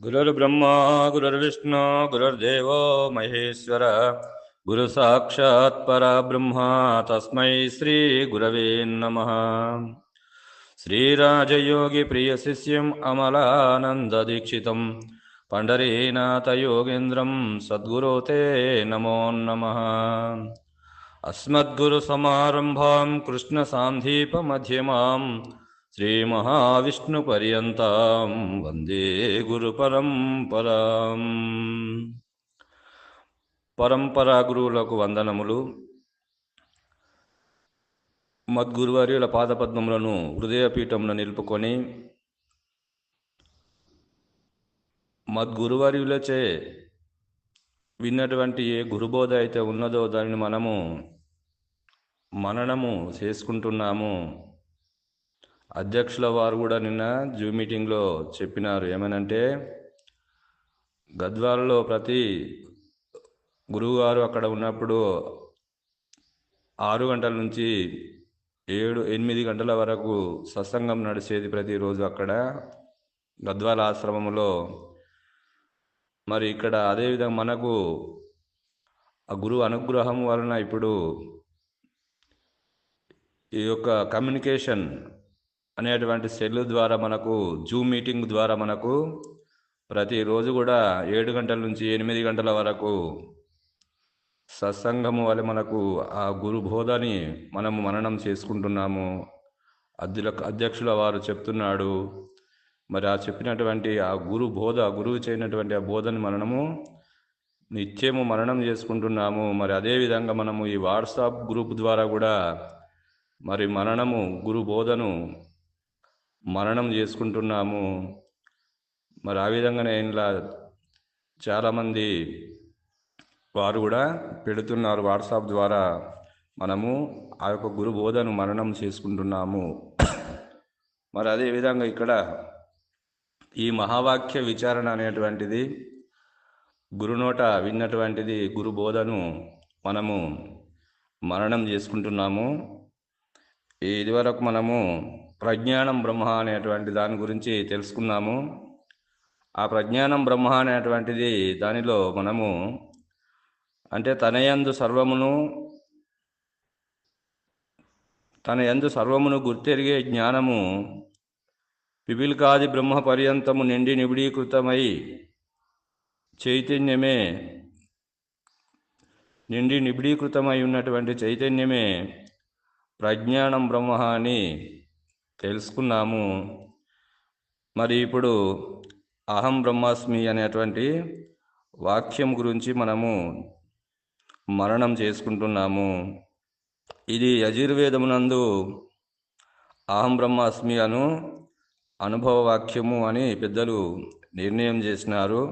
गुरुर्ब्रह्मा गुरुर्विष्णु गुरुर्देवो महेश्वर। गुरुसाक्षात् परब्रह्मा तस्मै श्रीगुरवे नमः। श्रीराजयोगिप्रियशिष्यम् अमलानन्ददीक्षितं पण्डरीनाथयोगेन्द्रं सद्गुरो ते नमो नमः। अस्मद्गुरुसमारम्भां कृष्णसान्धीपमध्यमाम् శ్రీమహావిష్ణుపర్యంతం వందే గురుపరంపరాం. పరంపరా గురువులకు వందనములు. మద్గురువర్యుల పాదపద్మములను హృదయపీఠమున నిలుపుకొని మద్గురువర్యులచే విన్నటువంటి ఏ గురుబోధ అయితే ఉన్నదో దానిని మనము మననము చేసుకుంటున్నాము. అధ్యక్షుల వారు కూడా నిన్న జూమ్ మీటింగ్లో చెప్పినారు. ఏమనంటే గద్వాలలో ప్రతి గురువుగారు అక్కడ ఉన్నప్పుడు ఆరు గంటల నుంచి ఏడు ఎనిమిది గంటల వరకు సత్సంగం నడిచేది ప్రతిరోజు అక్కడ. గద్వాల ఆశ్రమంలో మరి ఇక్కడ అదేవిధంగా మనకు ఆ గురువు అనుగ్రహం వలన ఇప్పుడు ఈ యొక్క కమ్యూనికేషన్ అనేటువంటి సెల్ ద్వారా మనకు జూమ్ మీటింగ్ ద్వారా మనకు ప్రతిరోజు కూడా ఏడు గంటల నుంచి ఎనిమిది గంటల వరకు సత్సంగము వల్ల మనకు ఆ గురు బోధని మనము మననం చేసుకుంటున్నాము. అధ్యుల అధ్యక్షుల వారు చెప్తున్నాడు. మరి ఆ చెప్పినటువంటి ఆ గురు బోధ గురువు చేయనటువంటి ఆ బోధని మనము నిత్యము మరణం చేసుకుంటున్నాము. మరి అదేవిధంగా మనము ఈ వాట్సాప్ గ్రూప్ ద్వారా కూడా మరి మరణము గురు బోధను మరణం చేసుకుంటున్నాము. మరి ఆ విధంగానే ఇలా చాలామంది వారు కూడా పెడుతున్నారు వాట్సాప్ ద్వారా. మనము ఆ యొక్క గురు బోధను మరణం చేసుకుంటున్నాము. మరి అదేవిధంగా ఇక్కడ ఈ మహావాక్య విచారణ అనేటువంటిది గురునోట విన్నటువంటిది గురు బోధను మనము మరణం చేసుకుంటున్నాము. ఇదివరకు మనము ప్రజ్ఞానం బ్రహ్మ అనేటువంటి దాని గురించి తెలుసుకున్నాము ఆ ప్రజ్ఞానం బ్రహ్మ అనేటువంటిది దానిలో మనము అంటే తన యందు సర్వమును తన యందు సర్వమును గుర్తెరిగే జ్ఞానము పిపిలికాది బ్రహ్మ పర్యంతము నిండి నిబిడీకృతమై చైతన్యమే నిండి నిబిడీకృతమై ఉన్నటువంటి చైతన్యమే ప్రజ్ఞానం బ్రహ్మ అని తెలుసుకున్నాము. మరి ఇప్పుడు అహం బ్రహ్మాస్మి అనేటువంటి వాక్యం గురించి మనము మరణం చేసుకుంటున్నాము. ఇది యజుర్వేదమునందు అహం బ్రహ్మాస్మి అను అనుభవ వాక్యము అని పెద్దలు నిర్ణయం చేసినారు.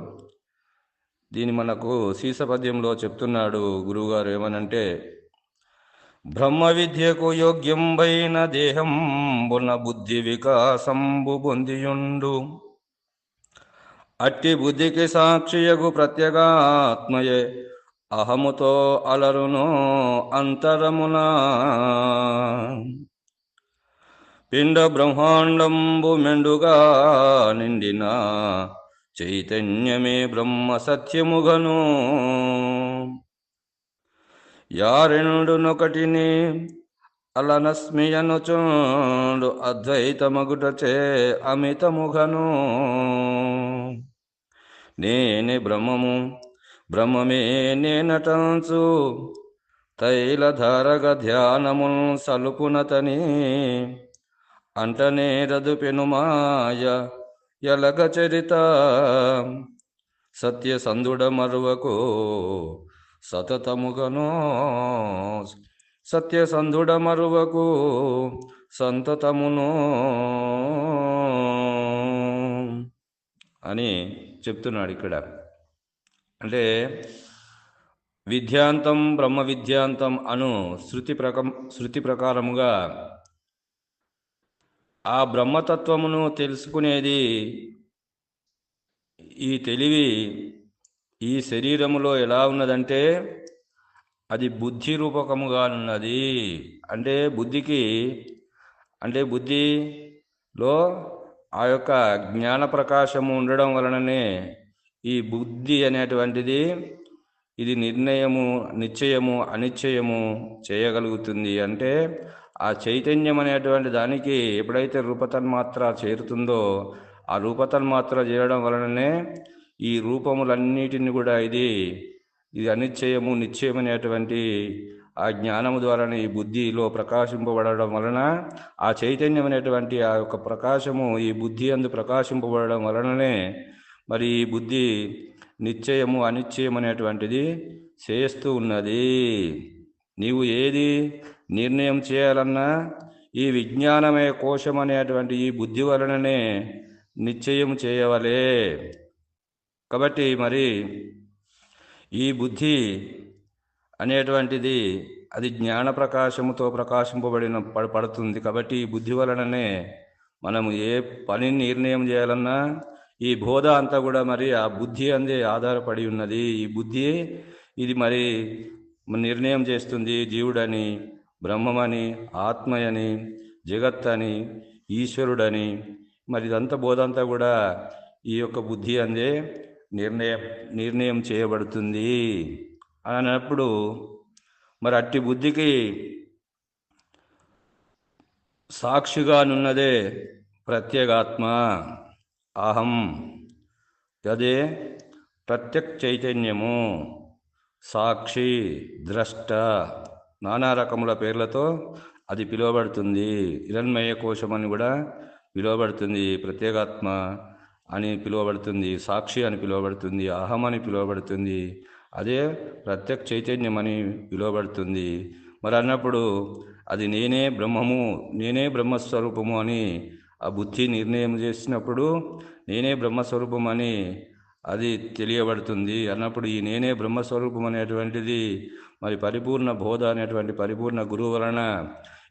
దీని మనకు సీసపద్యంలో చెప్తున్నాడు గురువుగారు ఏమనంటే బ్రహ్మ విద్యకు యోగ్యంబైన దేహంబున బుద్ధి వికాసంబు పొందియుండు అట్టి బుద్ధికి సాక్షియగు ప్రత్యేగాత్మయే అహముతో అలరును అంతరమున. పిండ బ్రహ్మాండంబు మెండుగా నిండిన చైతన్యమే బ్రహ్మ సత్యముగను. యారెండునొకటిని అలనస్మియనుచుండు అద్వైతమగుటచే అమితముఘను నేనే బ్రహ్మము బ్రహ్మమే నేనటంచు తైలధారగ ధ్యానము సలుపునతని. అంటనే రదుపెనుమాయ ఎలగ చరిత సత్యసంధుడ మరువకు సతతముగను సత్యసంధుడ మరువకు సంతతమును అని చెప్తున్నాడు ఇక్కడ. అంటే విద్యాంతం బ్రహ్మ విద్యాంతం అను శృతి ప్రకం శృతి ప్రకారముగా ఆ బ్రహ్మతత్వమును తెలుసుకునేది ఈ తెలివి ఈ శరీరములో ఎలా ఉన్నదంటే అది బుద్ధి రూపకముగా ఉన్నది అంటే బుద్ధికి అంటే బుద్ధిలో ఆ యొక్క జ్ఞాన ప్రకాశము ఉండడం వలననే ఈ బుద్ధి అనేటువంటిది ఇది నిర్ణయము నిశ్చయము అనిశ్చయము చేయగలుగుతుంది. అంటే ఆ చైతన్యం అనేటువంటి దానికి ఎప్పుడైతే రూపతన్మాత్ర చేరుతుందో ఆ రూపతన్మాత్ర చేరడం వలననే ఈ రూపములన్నిటిని కూడా ఇది ఇది అనిశ్చయము నిశ్చయమనేటువంటి ఆ జ్ఞానము ద్వారానే ఈ బుద్ధిలో ప్రకాశింపబడడం వలన ఆ చైతన్యం అనేటువంటి ఆ యొక్క ప్రకాశము ఈ బుద్ధి అందు ప్రకాశింపబడడం వలననే మరి ఈ బుద్ధి నిశ్చయము అనిశ్చయం అనేటువంటిది చేస్తూ ఉన్నది. నీవు ఏది నిర్ణయం చేయాలన్నా ఈ విజ్ఞానమయ కోశం అనేటువంటి ఈ బుద్ధి వలననే నిశ్చయం చేయవలే. కాబట్టి మరి ఈ బుద్ధి అనేటువంటిది అది జ్ఞాన ప్రకాశముతో ప్రకాశింపబడిన పడుతుంది. కాబట్టి ఈ బుద్ధి వలననే మనం ఏ పనిని నిర్ణయం చేయాలన్నా ఈ బోధ అంతా కూడా మరి ఆ బుద్ధి అందే ఆధారపడి ఉన్నది. ఈ బుద్ధి ఇది మరి నిర్ణయం చేస్తుంది జీవుడని బ్రహ్మమని ఆత్మయని జగత్ అని ఈశ్వరుడని. మరి ఇదంతా బోధ అంతా కూడా ఈ యొక్క బుద్ధి అందే నిర్ణయ నిర్ణయం చేయబడుతుంది. అన్నప్పుడు మరి అట్టి బుద్ధికి సాక్షిగానున్నదే ప్రత్యేగాత్మ. అహం అదే ప్రత్యక్ చైతన్యము సాక్షి ద్రష్ట నానా రకముల పేర్లతో అది పిలువబడుతుంది. హిరణ్మయ కోశం అని కూడా పిలువబడుతుంది ప్రత్యేగాత్మ. అని పిలువబడుతుంది సాక్షి అని పిలువబడుతుంది అహం అని పిలువబడుతుంది. అదే ప్రత్యక్ష చైతన్యం అని పిలువబడుతుంది. మరి అన్నప్పుడు అది నేనే బ్రహ్మము నేనే బ్రహ్మస్వరూపము అని ఆ బుద్ధి నిర్ణయం చేసినప్పుడు నేనే బ్రహ్మస్వరూపం అని అది తెలియబడుతుంది. అన్నప్పుడు ఈ నేనే బ్రహ్మస్వరూపం అనేటువంటిది మరి పరిపూర్ణ బోధ అనేటువంటి పరిపూర్ణ గురువు వలన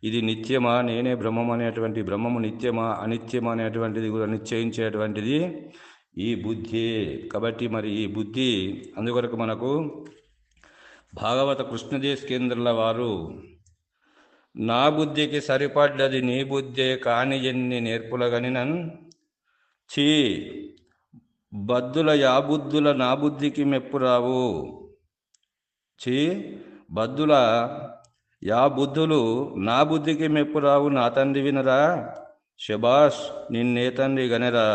ఇది నిత్యమా? నేనే బ్రహ్మం అనేటువంటి బ్రహ్మము నిత్యమా? అనిత్యమా అనేటువంటిది కూడా నిశ్చయించేటువంటిది ఈ బుద్ధి. కాబట్టి మరి ఈ బుద్ధి అందుకొరకు మనకు భాగవత కృష్ణదేశ్ కేంద్రాల వారు నా బుద్ధికి సరిపడ్డది నీ బుద్ధే కాని ఎన్ని నేర్పులగనినన్? చీ బద్దుల యా బుద్ధుల నా బుద్ధికి మెప్పు రావు. చీ బద్దుల యా బుద్ధులు నా బుద్ధికి మెప్పు రావు నా తండ్రి వినరా? శబాష్ నిన్నే తండ్రి గనరా?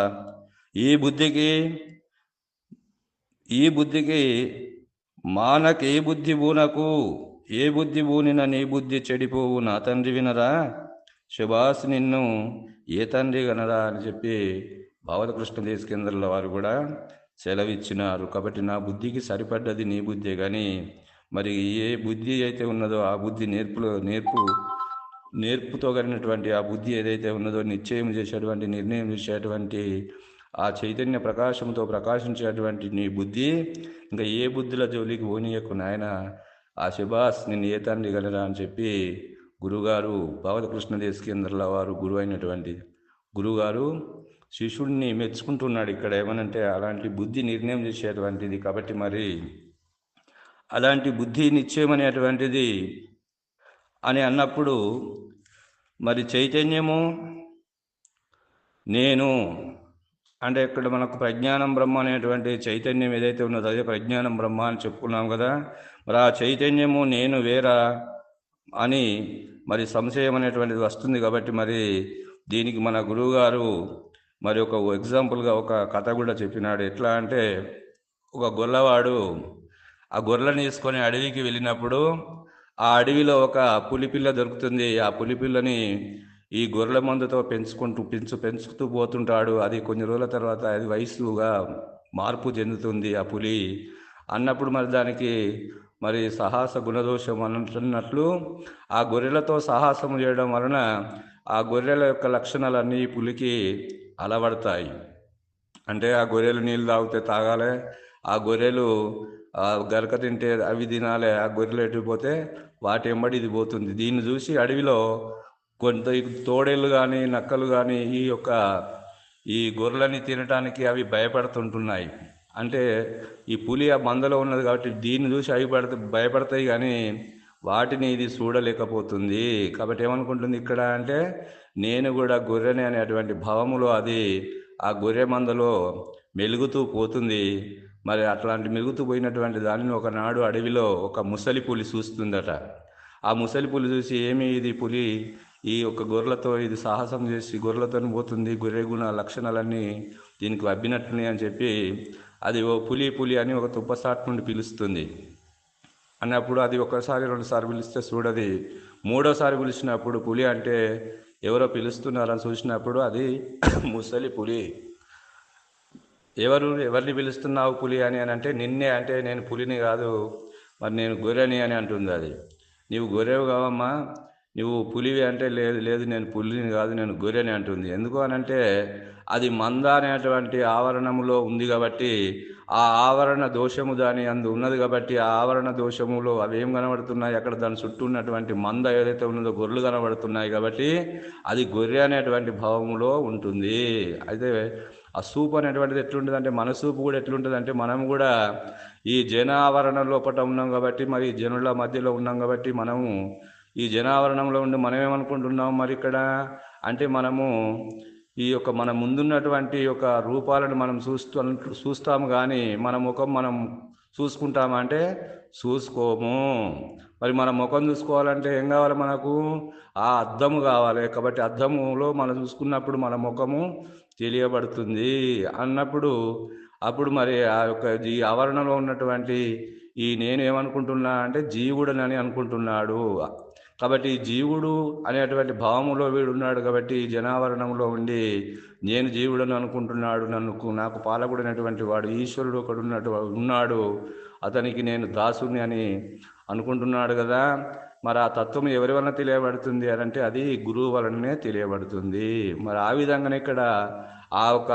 ఈ బుద్ధికి ఈ బుద్ధికి మానక ఏ బుద్ధి బూనకు ఏ బుద్ధి బూనిన నీ బుద్ధి చెడిపోవు నా తండ్రి వినరా? శబాస్ నిన్ను ఏ తండ్రి గనరా అని చెప్పి భావతకృష్ణ దేశకేంద్రుల వారు కూడా సెలవిచ్చినారు. కాబట్టి నా బుద్ధికి సరిపడ్డది నీ బుద్ధి కానీ మరి ఏ బుద్ధి అయితే ఉన్నదో ఆ బుద్ధి నేర్పులో నేర్పు నేర్పుతో కలిగినటువంటి ఆ బుద్ధి ఏదైతే ఉన్నదో నిశ్చయం చేసేటువంటి నిర్ణయం చేసేటువంటి ఆ చైతన్య ప్రకాశంతో ప్రకాశించేటువంటి నీ బుద్ధి ఇంకా ఏ బుద్ధుల జోలికి పోనీయకు నాయన. ఆ శబాస్ నేను ఏ తండ్రి గలరా అని చెప్పి గురుగారు భగవత కృష్ణదేశ వారు గురువు అయినటువంటి గురుగారు శిష్యుడిని మెచ్చుకుంటున్నాడు ఇక్కడ ఏమనంటే అలాంటి బుద్ధి నిర్ణయం చేసేటువంటిది. కాబట్టి మరి అలాంటి బుద్ధి నిశ్చయమనేటువంటిది అని అన్నప్పుడు మరి చైతన్యము నేను అంటే ఇక్కడ మనకు ప్రజ్ఞానం బ్రహ్మ అనేటువంటి చైతన్యం ఏదైతే ఉన్నదో అదే ప్రజ్ఞానం బ్రహ్మ అని చెప్పుకున్నాం కదా మరి ఆ చైతన్యము నేను వేరా అని మరి సంశయం అనేటువంటిది వస్తుంది కాబట్టి మరి దీనికి మన గురువుగారు మరి ఒక ఎగ్జాంపుల్గా ఒక కథ కూడా చెప్పినాడు. ఎట్లా అంటే ఒక గొల్లవాడు ఆ గొర్రెలను తీసుకొని అడవికి వెళ్ళినప్పుడు ఆ అడవిలో ఒక పులిపిల్ల దొరుకుతుంది. ఆ పులిపిల్లని ఈ గొర్రెల మందుతో పెంచుకుంటూ పెంచు పెంచుతూ పోతుంటాడు. అది కొన్ని రోజుల తర్వాత అది వయసుగా మార్పు చెందుతుంది ఆ పులి. అన్నప్పుడు మరి దానికి మరి సాహస గుణదోషం అంటున్నట్లు ఆ గొర్రెలతో సాహసం చేయడం వలన ఆ గొర్రెల యొక్క లక్షణాలన్నీ ఈ పులికి అలవడతాయి. అంటే ఆ గొర్రెలు నీళ్ళు తాగితే తాగాలి ఆ గొర్రెలు ఆ గరక తింటే అవి తినాలి ఆ గొర్రెలు ఎటుపోతే వాటి ఎంబడి ఇది పోతుంది. దీన్ని చూసి అడవిలో కొంత తోడేళ్ళు కానీ నక్కలు కానీ ఈ యొక్క ఈ గొర్రెలని తినటానికి అవి భయపడుతుంటున్నాయి. అంటే ఈ పులి ఆ మందలో ఉన్నది కాబట్టి దీన్ని చూసి అవి పడితే భయపడతాయి కానీ వాటిని ఇది చూడలేకపోతుంది. కాబట్టి ఏమనుకుంటుంది ఇక్కడ అంటే నేను కూడా గొర్రెని అనేటువంటి భావములో అది ఆ గొర్రె మందలో మెలుగుతూ పోతుంది. మరి అట్లాంటి మెలుగుతూ పోయినటువంటి దానిని ఒకనాడు అడవిలో ఒక ముసలి పులి చూస్తుందట. ఆ ముసలి పులి చూసి ఏమి ఇది పులి? ఈ యొక్క గొర్రెలతో ఇది సాహసం చేసి గొర్రెలతో పోతుంది గొర్రె గుణ లక్షణాలన్నీ దీనికి అబ్బినట్టున్నాయి అని చెప్పి అది ఓ పులి పులి అని ఒక తుప్పసాట్ నుండి పిలుస్తుంది. అన్నప్పుడు అది ఒకసారి రెండుసార్లు పిలిస్తే చూడది. మూడోసారి పిలిచినప్పుడు పులి అంటే ఎవరో పిలుస్తున్నారని చూసినప్పుడు అది ముసలి పులి. ఎవరు ఎవరిని పిలుస్తున్నావు పులి అని అని అంటే నిన్నే అంటే నేను పులిని కాదు మరి నేను గొర్రెని అని అంటుంది అది. నీవు గొర్రెవు కావమ్మా నువ్వు పులివి అంటే లేదు లేదు నేను పులిని కాదు నేను గొర్రెని అంటుంది. ఎందుకు అని అంటే అది మంద అనేటువంటి ఆవరణములో ఉంది కాబట్టి ఆ ఆవరణ దోషము దాని అందు ఉన్నది కాబట్టి ఆ ఆవరణ దోషములో అవి ఏం కనబడుతున్నాయి? అక్కడ దాని చుట్టూ ఉన్నటువంటి మంద ఏదైతే ఉన్నదో గొర్రెలు కనబడుతున్నాయి కాబట్టి అది గొర్రె అనేటువంటి భావములో ఉంటుంది. అయితే ఆ సూప్ అనేటువంటిది ఎట్లుంటుంది అంటే మన సూపు కూడా ఎట్లుంటుంది అంటే మనం కూడా ఈ జన ఆవరణ లోపల ఉన్నాం కాబట్టి మరి జనుల మధ్యలో ఉన్నాం కాబట్టి మనము ఈ జనావరణంలో ఉండి మనం ఏమనుకుంటున్నాం మరి ఇక్కడ? అంటే మనము ఈ యొక్క మన ముందున్నటువంటి యొక్క రూపాలను మనం చూస్తూ చూస్తాము కానీ మన ముఖం మనం చూసుకుంటామా అంటే చూసుకోము. మరి మన ముఖం చూసుకోవాలంటే ఏం కావాలి మనకు? ఆ అద్దము కావాలి. కాబట్టి అద్దములో మనం చూసుకున్నప్పుడు మన ముఖము తెలియబడుతుంది అన్నప్పుడు అప్పుడు మరి ఆ యొక్క ఈ ఆవరణలో ఉన్నటువంటి ఈ నేను ఏమనుకుంటున్నా అంటే జీవుడనని అనుకుంటున్నాడు. కాబట్టి జీవుడు అనేటువంటి భావములో వీడు ఉన్నాడు కాబట్టి జనావరణంలో ఉండి నేను జీవుడని అనుకుంటున్నాడు నన్ను నాకు పాలకుడైనటువంటి వాడు ఈశ్వరుడు ఒకడు ఉన్నట్టు ఉన్నాడు అతనికి నేను దాసుని అని అనుకుంటున్నాడు కదా. మరి ఆ తత్వం ఎవరి వలన తెలియబడుతుంది అని అంటే అది గురువు వలననే తెలియబడుతుంది. మరి ఆ విధంగానే ఇక్కడ ఆ ఒక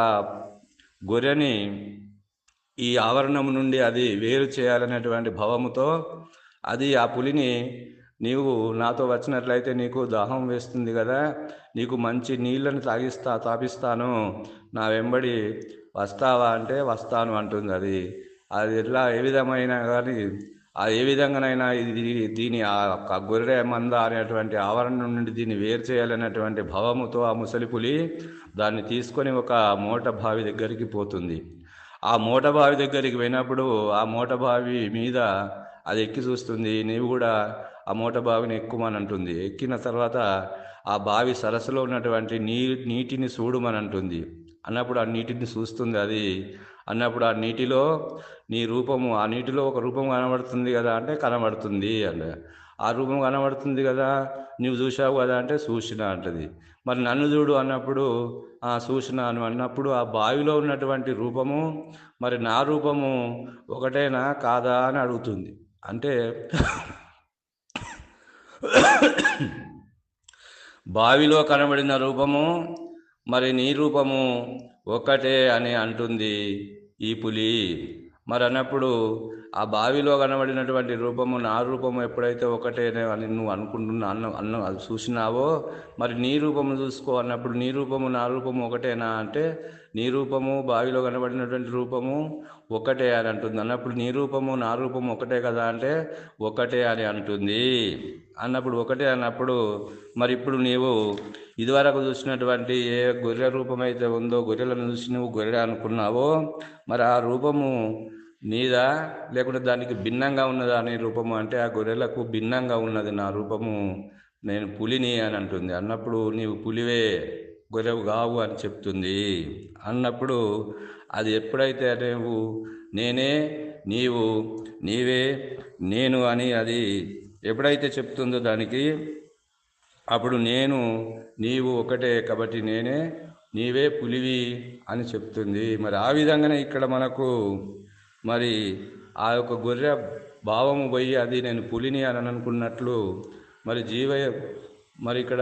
గొర్రెని ఈ ఆవరణం నుండి అది వేరు చేయాలనేటువంటి భావముతో అది ఆ పులిని నీవు నాతో వచ్చినట్లయితే నీకు దాహం వేస్తుంది కదా. నీకు మంచి నీళ్ళని తాగిస్తా తాపిస్తాను. నా వెంబడి వస్తావా అంటే వస్తాను అంటుంది అది. అది ఎట్లా ఏ విధమైన కానీ ఆ ఏ విధంగానైనా ఇది దీని ఆ గొర్రె మంద అనేటువంటి ఆవరణ నుండి దీన్ని వేరు చేయాలనేటువంటి భావముతో ఆ ముసలిపులి దాన్ని తీసుకొని ఒక మూట బావి దగ్గరికి పోతుంది. ఆ మూట బావి దగ్గరికి పోయినప్పుడు ఆ మూట బావి మీద అది ఎక్కి చూస్తుంది. నీవు కూడా ఆ మూట బావిని ఎక్కుమని అంటుంది ఎక్కిన తర్వాత ఆ బావి సరస్సులో ఉన్నటువంటి నీ నీటిని చూడమని అంటుంది అన్నప్పుడు ఆ నీటిని చూస్తుంది అది. అన్నప్పుడు ఆ నీటిలో నీ రూపము ఆ నీటిలో ఒక రూపం కనబడుతుంది కదా అంటే కనబడుతుంది అంట. ఆ రూపం కనబడుతుంది కదా నువ్వు చూసావు కదా అంటే చూసిన అంటది. మరి నన్ను చూడు అన్నప్పుడు ఆ చూసినాను అన్నప్పుడు ఆ బావిలో ఉన్నటువంటి రూపము మరి నా రూపము ఒకటేనా కాదా అని అడుగుతుంది. అంటే బావిలో కనబడిన రూపము మరి నీ రూపము ఒక్కటే అని అంటుంది ఈ పులి. మరి అన్నప్పుడు ఆ బావిలో కనబడినటువంటి రూపము నా రూపము ఎప్పుడైతే ఒకటే అని నువ్వు అనుకుంటున్నా అన్న అన్న అది చూసినావో మరి నీ రూపము చూసుకో అన్నప్పుడు నీ రూపము నా రూపము ఒకటేనా అంటే నీ రూపము బావిలో కనబడినటువంటి రూపము ఒకటే అని అంటుంది. అన్నప్పుడు నీ రూపము నా రూపము ఒకటే కదా అంటే ఒకటే అని అంటుంది. అన్నప్పుడు ఒకటే అన్నప్పుడు మరి ఇప్పుడు నీవు ఇదివరకు చూసినటువంటి ఏ గొర్రె రూపం అయితే ఉందో గొర్రెలను చూసి నువ్వు గొర్రె అనుకున్నావో మరి ఆ రూపము నీదా లేకుంటే దానికి భిన్నంగా ఉన్నదా అనే రూపము అంటే ఆ గొర్రెలకు భిన్నంగా ఉన్నది నా రూపము నేను పులిని అని అంటుంది. అన్నప్పుడు నీవు పులివే గొర్రెవు కావు అని చెప్తుంది. అన్నప్పుడు అది ఎప్పుడైతే నువ్వు నేనే నీవు నీవే నేను అని అది ఎప్పుడైతే చెప్తుందో దానికి అప్పుడు నేను నీవు ఒకటే కాబట్టి నేనే నీవే పులివి అని చెప్తుంది. మరి ఆ విధంగానే ఇక్కడ మనకు మరి ఆ యొక్క గొర్రె భావము పోయి అది నేను పులిని అని అనుకున్నట్లు మరి జీవ మరి ఇక్కడ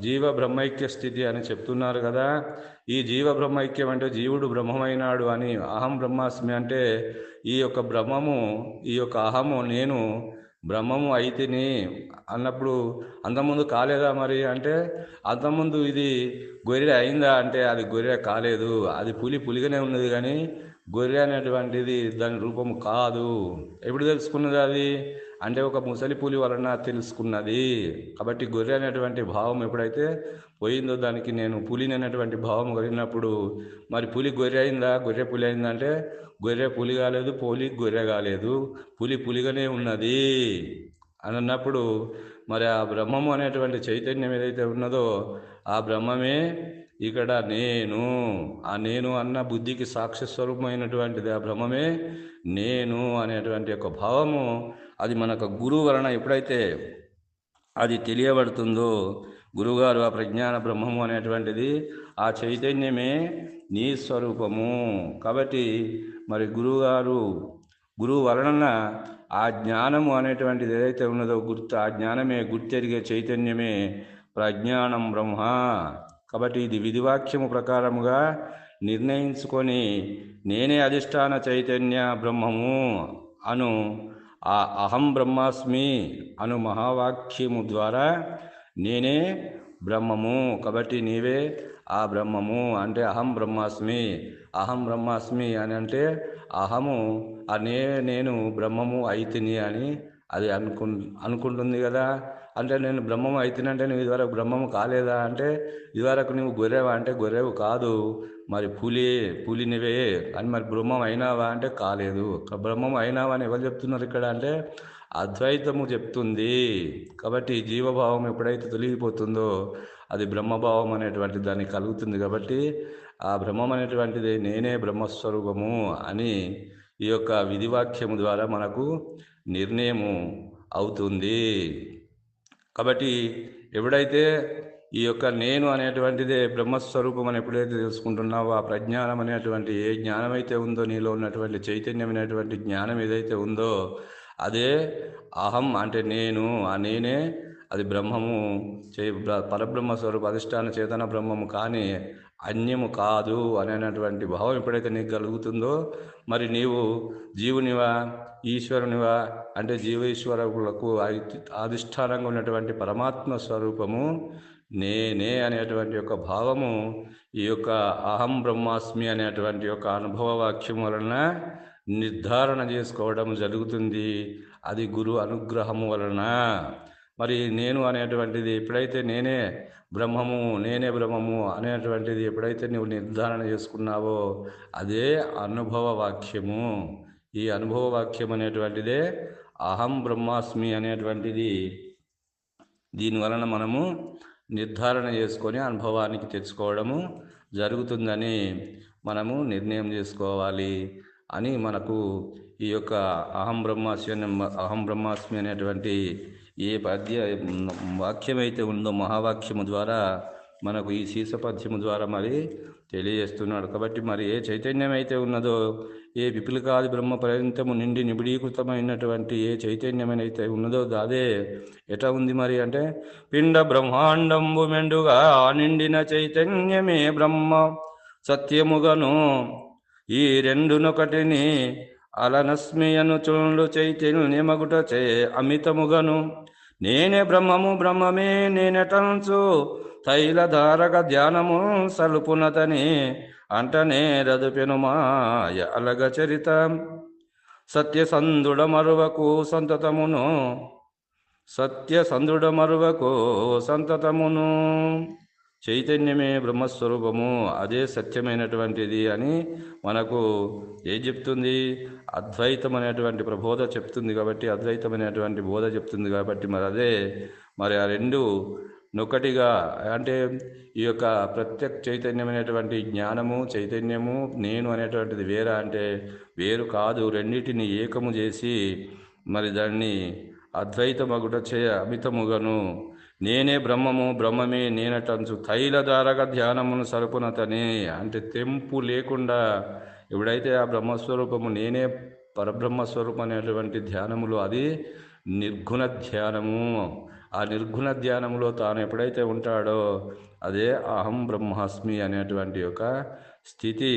జీవ బ్రహ్మైక్య స్థితి అని చెప్తున్నారు కదా. ఈ జీవ బ్రహ్మైక్యం అంటే జీవుడు బ్రహ్మమైనాడు అని అహం బ్రహ్మాస్మి అంటే ఈ యొక్క బ్రహ్మము ఈ యొక్క అహము నేను బ్రహ్మము అయితేని అన్నప్పుడు అంతకుముందు కాలేదా మరి అంటే అంతకుముందు ఇది గొర్రె అయిందా అంటే అది గొర్రె కాలేదు. అది పులి పులిగానే ఉన్నది కానీ గొర్రె అనేటువంటిది దాని రూపము కాదు. ఎప్పుడు తెలుసుకున్నది అది? అంటే ఒక ముసలి పులి వలన తెలుసుకున్నది. కాబట్టి గొర్రె అనేటువంటి భావం ఎప్పుడైతే పోయిందో దానికి నేను పులిని అనేటువంటి భావం కలిగినప్పుడు మరి పులి గొర్రె అయిందా? గొర్రె పులి అయిందా అంటే గొర్రె పులి కాలేదు పోలి గొర్రె కాలేదు. పులి పులిగానే ఉన్నది. అని అన్నప్పుడు మరి ఆ బ్రహ్మము అనేటువంటి చైతన్యం ఏదైతే ఉన్నదో ఆ బ్రహ్మమే ఇక్కడ నేను ఆ నేను అన్న బుద్ధికి సాక్షి స్వరూపమైనటువంటిది ఆ బ్రహ్మమే నేను అనేటువంటి ఒక భావము అది మనకు గురువు వలన ఎప్పుడైతే అది తెలియబడుతుందో గురువుగారు ఆ ప్రజ్ఞాన బ్రహ్మము అనేటువంటిది ఆ చైతన్యమే నీ స్వరూపము. కాబట్టి మరి గురువుగారు గురువు వలన ఆ జ్ఞానము అనేటువంటిది ఏదైతే ఉన్నదో గుర్తు ఆ జ్ఞానమే గుర్తెరిగే చైతన్యమే ప్రజ్ఞానం బ్రహ్మ. కాబట్టి ఇది విధివాక్యము ప్రకారముగా నిర్ణయించుకొని నేనే అధిష్టాన చైతన్య బ్రహ్మము అను ఆ అహం బ్రహ్మాస్మి అను మహావాక్యము ద్వారా నేనే బ్రహ్మము. కాబట్టి నీవే ఆ బ్రహ్మము అంటే అహం బ్రహ్మాస్మి. అహం బ్రహ్మాస్మి అని అంటే అహము. అనే నేను బ్రహ్మము అయితిని అని అది అనుకు అనుకుంటుంది కదా. అంటే నేను బ్రహ్మము అయితేనంటే నువ్వు ఇదివరకు బ్రహ్మము కాలేదా? అంటే ఇదివరకు నువ్వు గొర్రెవా? అంటే గొర్రెవు కాదు. మరి పులి పులినివే. అని మరి బ్రహ్మం అయినావా? అంటే కాలేదు. బ్రహ్మం అయినావా అని ఎవరు చెప్తున్నారు ఇక్కడ? అంటే అద్వైతము చెప్తుంది. కాబట్టి జీవభావం ఎప్పుడైతే తొలగిపోతుందో అది బ్రహ్మభావం అనేటువంటి దానికి కలుగుతుంది కాబట్టి ఆ బ్రహ్మం అనేటువంటిది నేనే బ్రహ్మస్వరూపము అని ఈ యొక్క విధివాక్యము ద్వారా మనకు నిర్ణయము అవుతుంది. కాబట్టి ఎవడైతే ఈ యొక్క నేను అనేటువంటిదే బ్రహ్మస్వరూపం అని ఎప్పుడైతే తెలుసుకుంటున్నావో ఆ ప్రజ్ఞానం అనేటువంటి ఏ జ్ఞానం అయితే ఉందో నీలో ఉన్నటువంటి చైతన్యం అనేటువంటి జ్ఞానం ఏదైతే ఉందో అదే అహం అంటే నేను ఆ నేనే అది బ్రహ్మము చే పరబ్రహ్మ స్వరూప అధిష్టాన చేతన బ్రహ్మము కానీ అన్యము కాదు అనేటువంటి భావం ఎప్పుడైతే నీకు కలుగుతుందో మరి నీవు జీవునివా ఈశ్వరునివా అంటే జీవేశ్వరులకు అధిష్టానంగా ఉన్నటువంటి పరమాత్మ స్వరూపము నేనే అనేటువంటి యొక్క భావము ఈ యొక్క అహం బ్రహ్మాస్మి అనేటువంటి యొక్క అనుభవ వాక్యం వలన నిర్ధారణ చేసుకోవడం జరుగుతుంది. అది గురు అనుగ్రహము వలన. మరి నేను అనేటువంటిది ఎప్పుడైతే నేనే బ్రహ్మము నేనే బ్రహ్మము అనేటువంటిది ఎప్పుడైతే నువ్వు నిర్ధారణ చేసుకున్నావో అదే అనుభవ వాక్యము. ఈ అనుభవ వాక్యం అనేటువంటిదే అహం బ్రహ్మాస్మి అనేటువంటిది. దీని వలన మనము నిర్ధారణ చేసుకొని అనుభవానికి తెచ్చుకోవడము జరుగుతుందని మనము నిర్ణయం చేసుకోవాలి అని మనకు ఈ యొక్క అహం బ్రహ్మాస్మి అహం బ్రహ్మాస్మి అనేటువంటి ఏ పద్య వాక్యం అయితే ఉందో మహావాక్యము ద్వారా మనకు ఈ శీర్షపద్యము ద్వారా మరి తెలియజేస్తున్నాడు. కాబట్టి మరి ఏ చైతన్యం అయితే ఉన్నదో ఏ విపులికాది బ్రహ్మ పర్యంతము నిండి నిబిడీకృతమైనటువంటి ఏ చైతన్యమైనైతే ఉన్నదో దాదే ఎట ఉంది మరి అంటే పిండ బ్రహ్మాండంబు మెండుగా నిండిన చైతన్యమే బ్రహ్మ. సత్యముగను ఈ రెండునొకటిని అలనస్మియను చుండు చైతన్యమగుట చే అమితముగను. నేనే బ్రహ్మము బ్రహ్మమే నేనెటంచు. తైలధారక ధ్యానము సలుపునతని అంటనే రదుపెను మాయ అలగ చరిత. సత్యసంధుడ మరువకు సంతతమును. సత్యసంధుడ మరువకు సంతతమును. చైతన్యమే బ్రహ్మస్వరూపము అదే సత్యమైనటువంటిది అని మనకు ఏం చెప్తుంది? అద్వైతం అనేటువంటి ప్రబోధ చెప్తుంది కాబట్టి అద్వైతమైనటువంటి బోధ చెప్తుంది కాబట్టి మరి అదే మరి ఆ రెండు నొక్కటిగా అంటే ఈ యొక్క ప్రత్యక్ చైతన్యమైనటువంటి జ్ఞానము చైతన్యము నేను అనేటువంటిది వేరా అంటే వేరు కాదు రెండింటిని ఏకము చేసి మరి దాన్ని అద్వైతమగుట చే అమితముగను నేనే బ్రహ్మము బ్రహ్మమే నేనటంచు తైలధారగా ధ్యానమును సరుపునతనే అంటే తెంపు లేకుండా ఎప్పుడైతే ఆ బ్రహ్మస్వరూపము నేనే పరబ్రహ్మస్వరూపం అనేటువంటి ధ్యానములో అది నిర్గుణ ధ్యానము. ఆ నిర్గుణ ధ్యానములో తాను ఎప్పుడైతే ఉంటాడో అదే అహం బ్రహ్మాస్మి అనేటువంటి ఒక స్థితి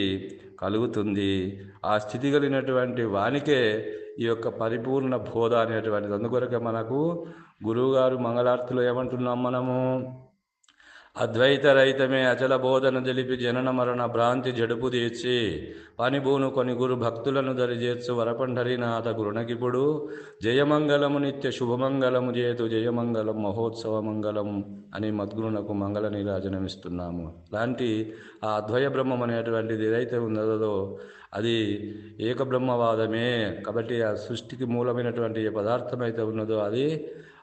కలుగుతుంది. ఆ స్థితి కలిగినటువంటి వానికే ఈ యొక్క పరిపూర్ణ బోధ అనేటువంటిది. అందుకొరకే మనకు గురువుగారు మంగళార్తిలో ఏమంటున్నాం మనము? అద్వైత రైతమే అచల బోధన తెలిపి జనన మరణ భ్రాంతి జడుపు తీర్చి పనిబూను కొని గురు భక్తులను దరిచేర్చు వరపండరినాథ గురునకిపుడు. జయమంగళము నిత్య శుభమంగళము చేతు జయమంగళం మహోత్సవ మంగళం అని మద్గురునకు మంగళ నీరాజనమిస్తున్నాము లాంటి ఆ అద్వయ బ్రహ్మం అనేటువంటిది ఏదైతే ఉన్నదో అది ఏకబ్రహ్మవాదమే. కాబట్టి ఆ సృష్టికి మూలమైనటువంటి ఏ పదార్థం అయితే ఉన్నదో అది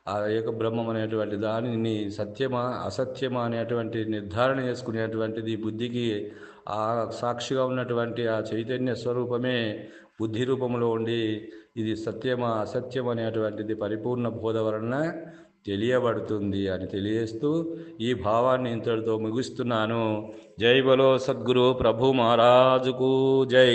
ఆ ఏక బ్రహ్మం అనేటువంటి దానిని సత్యమా అసత్యమా అనేటువంటి నిర్ధారణ చేసుకునేటువంటిది బుద్ధికి ఆ సాక్షిగా ఉన్నటువంటి ఆ చైతన్య స్వరూపమే బుద్ధి రూపంలో ఉండి ఇది సత్యమా అసత్యం అనేటువంటిది పరిపూర్ణ బోధ వలన తెలియబడుతుంది అని తెలియజేస్తూ ఈ భావాన్ని ఇంతటితో ముగిస్తున్నాను. జై బలో సద్గురు ప్రభు మహారాజుకు జై.